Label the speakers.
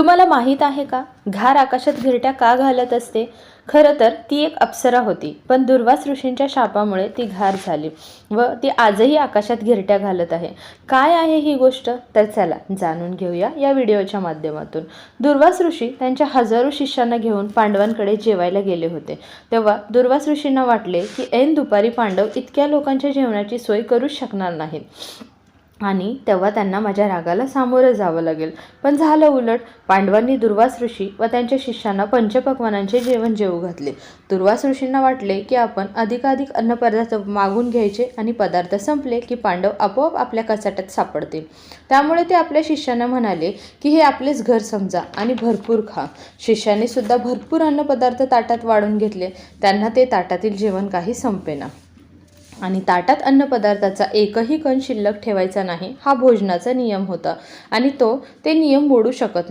Speaker 1: तुम्हाला माहीत आहे का? घार आकाशात घिरट्या का घालत असते? खरं तर ती एक अप्सरा होती पण दुर्वास ऋषींच्या शापामुळे ती घार झाली व ती आजही आकाशात घिरट्या घालत आहे. काय आहे ही गोष्ट? तर चला जाणून घेऊया या व्हिडिओच्या माध्यमातून. दुर्वास ऋषी त्यांच्या हजारो शिष्यांना घेऊन पांडवांकडे जेवायला गेले होते. तेव्हा दुर्वास ऋषींना वाटले की ऐन दुपारी पांडव इतक्या लोकांच्या जेवणाची सोय करूच शकणार नाहीत. आणि तेव्हा त्यांना माझ्या रागाला सामोरं जावं लागेल. पण झालं उलट. पांडवांनी दुर्वास ऋषी व त्यांच्या शिष्यांना पंचपक्वानांचे जेवण जेवू घातले. दुर्वास ऋषींना वाटले की आपण अधिकाधिक अन्नपदार्थ मागून घ्यायचे आणि पदार्थ संपले की पांडव आपोआप आपल्या कचाट्यात सापडतील त्यामुळे ते आपल्या शिष्यांना म्हणाले की हे आपलेच घर समजा आणि भरपूर खा. शिष्यांनी सुद्धा भरपूर अन्नपदार्थ ताटात वाढून घेतले. त्यांना ते ताटातील जेवण काही संपेना. आणि ताटात अन्नपदार्थाचा एकही कण शिल्लक ठेवायचा नाही हा भोजनाचा नियम होता आणि तो ते नियम मोडू शकत